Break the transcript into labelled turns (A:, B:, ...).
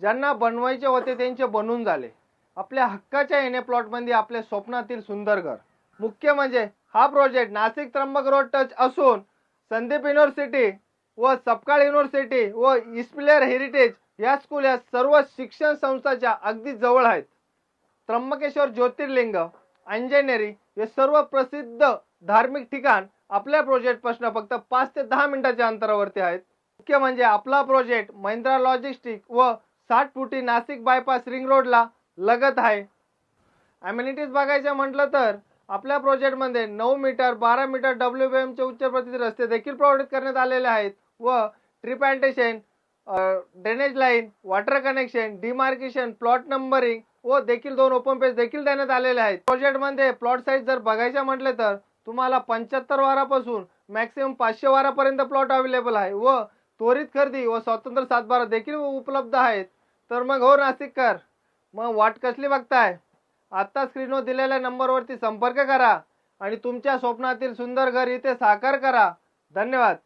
A: ज्यांना बनवायचे होते त्यांचे बनून झाले. आपल्या हक्काच्या एने प्लॉटमध्ये आपल्या स्वप्नातील सुंदर घर मुख्य म्हणजे हा project Nashik Trimbak road touch असून संदीप युनिव्हर्सिटी व सपकाळ युनिव्हर्सिटी व इस्पिलेअर हेरिटेज या स्कूल या सर्व शिक्षण संस्थाच्या अगदी जवळ आहेत. त्र्यंबकेश्वर ज्योतिर्लिंग अंजनेरी हे सर्व प्रसिद्ध धार्मिक ठिकाण आपल्या प्रोजेक्टपासून फक्त पाच ते दहा मिनिटाच्या अंतरावरती आहेत. मुख्य म्हणजे आपला प्रोजेक्ट महिंद्रा लॉजिस्टिक व साठ फुटी नाशिक बायपास रिंग रोडला लगत आहे. ॲम्युनिटीज बघायचं म्हटलं तर आपल्या प्रोजेक्टमध्ये नऊ मीटर बारा मीटर डब्ल्यू बी एमचे उच्च प्रतीचे रस्ते देखील प्रोव्हाइड करण्यात आलेले आहेत व tree plantation drainage line water connection demarcation plot numbering व देखील दोन ओपन पेज देखील देण्यात आलेले आहेत. प्रोजेक्टमध्ये प्लॉट साईज जर बघायचं म्हटलं तर तुम्हाला पंच्याहत्तर वारापासून मॅक्सिमम पाचशे वारापर्यंत प्लॉट अवेलेबल आहे व त्वरित खरेदी व स्वतंत्र सातबारा देखील उपलब्ध आहेत. तर मग हो नाशिककर मग वाट कसली बघताय? आत्ता स्क्रीनवर दिलेल्या नंबरवरती संपर्क करा आणि तुमच्या स्वप्नातील सुंदर घर इथे साकार करा. धन्यवाद.